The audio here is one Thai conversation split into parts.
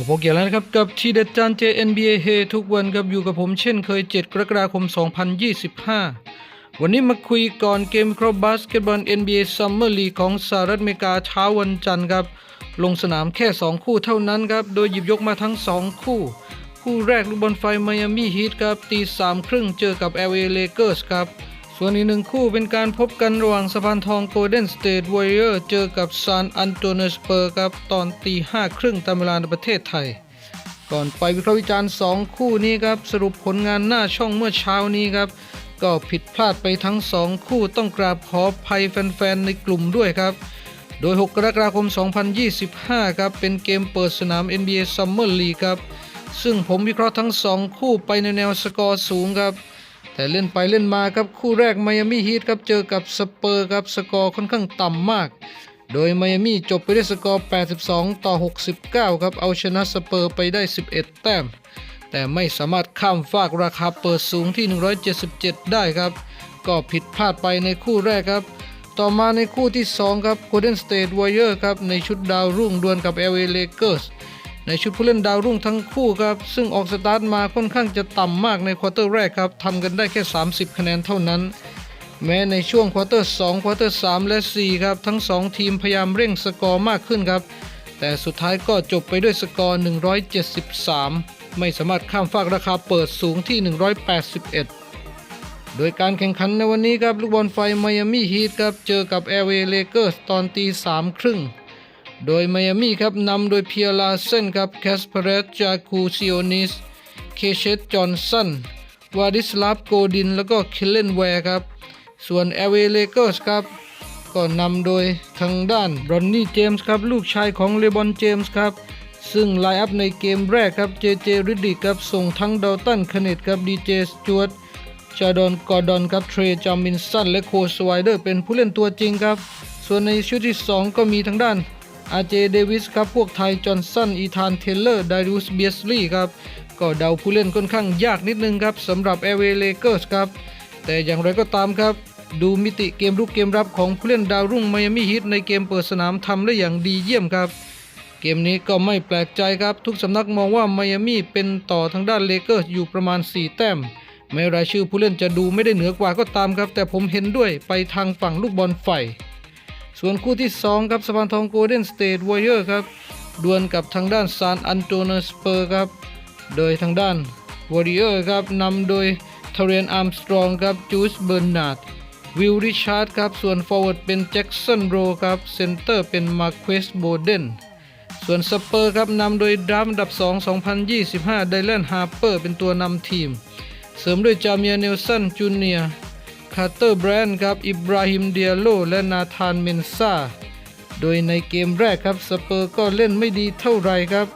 ผมพกเกียรแล้วนะครับกับทีเด็ดจาน JNBA เฮทุกวันกับอยู่กับผมเช่นเคย 7 กรกฎาคม 2025 วันนี้มาคุยก่อนเกมครบบาสเกตบอล NBA Summer League ของสหรัฐอเมริกาเช้าวันจันทร์ครับ ลงสนามแค่ 2 คู่เท่านั้นครับ โดยหยิบยกมาทั้ง 2 คู่ คู่แรกลูกบอลไฟไมอามี่ฮีทครับตีสามครึ่งเจอกับ LA Lakers ครับ ส่วนอีกหนึ่งคู่เป็นการพบกันระหว่างสะพานทอง Golden State Warrior เจอกับ San Antonio Spurs ครับตอนตีห้าครึ่งตามเวลาในประเทศไทย ก่อนไปวิเคราะห์วิจารณ์ 2 คู่นี้ครับสรุปผลงานหน้าช่องเมื่อเช้านี้ครับก็ผิดพลาดไปทั้ง 2 คู่ต้องกราบขออภัยแฟนๆ ในกลุ่มด้วยครับ โดย 6 กรกฎาคม 2025 ครับ เป็นเกมเปิดสนาม NBA Summer League ครับ ซึ่งผมวิเคราะห์ทั้ง 2 คู่ไปในแนวสกอร์สูงครับ แต่เล่นไปเล่นมาครับคู่แรกไมอามี่ฮีทครับเจอกับสเปอร์ครับสกอร์ค่อนข้างต่ำมาก โดยไมอามี่จบไปด้วยสกอร์ 82 ต่อ 69 ครับเอาชนะสเปอร์ไปได้ 11 แต้ม แต่ไม่สามารถข้ามฟากราคาเปิดสูงที่ 177 ได้ครับ ก็ผิดพลาดไปในคู่แรกครับ ต่อมาในคู่ที่ 2 ครับ Golden State Warrior ครับในชุดดาวรุ่งดวลกับ LA Lakers ในชุดผู้เล่นดาวรุ่งทั้งคู่ครับ ซึ่งออกสตาร์ทมาค่อนข้างจะต่ำมากในควอเตอร์แรกครับทำกันได้แค่ 30 คะแนนเท่านั้น แม้ในช่วงควอเตอร์2ควอเตอร์3และ 4 ครับ ทั้ง 2 ทีมพยายามเร่งสกอร์มากขึ้นครับ แต่สุดท้ายก็จบไปด้วยสกอร์ 173 ไม่สามารถข้ามฟากราคาเปิดสูงที่ 181โดยการแข่งขันในวันนี้ครับ ลูกบอลไฟไมอามี่ฮีทครับ เจอกับ LA Lakers ตอนตี3ครึ่ง โดยไมอามี่ครับนำโดยเพียร์ลาเซนครับแคสเปเรสจาคูซิโอนิส เคเชตจอห์นสัน วาดิสลาฟโกดิน แล้วก็คิลเลนแวร์ครับ ส่วน LA Lakers ครับ ก็นำโดยทางด้านรอนนี่เจมส์ครับ ลูกชายของเลบอนเจมส์ครับ ซึ่งไลน์อัพในเกมแรกครับเจเจริดดิครับ ส่งทั้งดาวตันคเนตครับดีเจสจวตจาดอนกอร์ดอนครับเทรจามินสันและโคสไวเดอร์เป็นผู้เล่นตัวจริงครับ ส่วนในชุดที่ 2 ก็มีทางด้าน อาเจเดวิสครับ พวกไทยจอห์นสันอีธานเทเลอร์ไดรูสเบียสลีย์ครับก็เดาผู้เล่นค่อนข้างยากนิดนึงครับสำหรับเอเวเลเกอร์สครับ แต่อย่างไรก็ตามครับ ดูมิติเกมรุกเกมรับของผู้เล่นดาวรุ่งไมอามี่ฮิตในเกมเปิดสนามทำได้อย่างดีเยี่ยมครับ เกมนี้ก็ไม่แปลกใจครับ ทุกสำนักมองว่าไมอามี่เป็นต่อทางด้านเลเกอร์อยู่ประมาณ 4 แต้มแม้รายชื่อผู้เล่นจะดูไม่ได้เหนือกว่าก็ตามครับ แต่ผมเห็นด้วยไปทางฝั่งลูกบอลไฟ ส่วนคู่ที่ 2 ครับสะพานทองโกลเด้นสเตทวอริเออร์ครับดวลกับทางด้านซานอันโตนสเปอร์ครับ โดยทางด้านวอริเออร์ครับนำโดยเทเรนอาร์มสตรองครับจูสเบอร์นาร์ดวิลริชาร์ดครับ ส่วนฟอร์เวิร์ดเป็นแจ็คสันโรครับเซนเตอร์เป็นมาร์เควสโบเดนส่วนสเปอร์ครับนำโดยดรัมอันดับ 2 2025 ไดแลนฮาร์เปอร์เป็นตัวนำทีม เสริมด้วยจาเมียเนลสันจูเนียร์ คาร์เตอร์แบรนด์ครับอิบราฮิมเดียโลและนาธานเมนซาโดยในเกมแรกครับสเปอร์ก็เล่นไม่ดีเท่าไหรครับ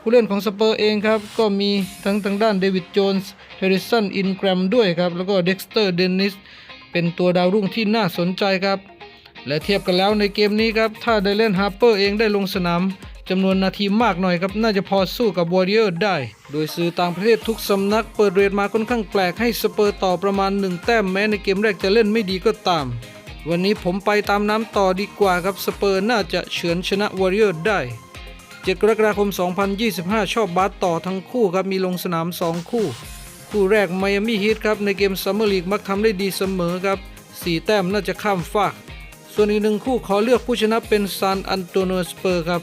ผู้เล่นของสเปอร์เองครับ ก็มีทั้งทางด้านเดวิดโจนส์เฮริสันอินแกรมด้วยครับ แล้วก็เด็กสเตอร์เดนนิสเป็นตัวดาวรุ่งที่น่าสนใจครับ และเทียบกันแล้วในเกมนี้ครับ ถ้าได้เล่นฮาร์เปอร์เองได้ลงสนาม จำนวนนาทีมากหน่อยครับ น่าจะพอสู้กับวอริเออร์ได้ โดยสื่อต่างประเทศทุกสำนักเปิดเรทมาค่อนข้างแปลกให้สเปอร์ต่อประมาณ 1 แต้มแม้ในเกมแรกจะเล่นไม่ดีก็ตาม วันนี้ผมไปตามน้ำต่อดีกว่าครับสเปอร์น่าจะเฉือนชนะวอริเออร์ได้ 7 กรกฎาคม 2025 ชอบบาสต่อทั้งคู่ครับมีลงสนาม 2 คู่ คู่แรกไมอามี่ฮีทครับในเกมซัมเมอร์ลีกมักทำได้ดีเสมอครับ4แต้มน่าจะข้ามฟากส่วนอีกหนึ่งคู่ขอเลือกผู้ชนะเป็นซานอันโตโนสเปอร์ครับ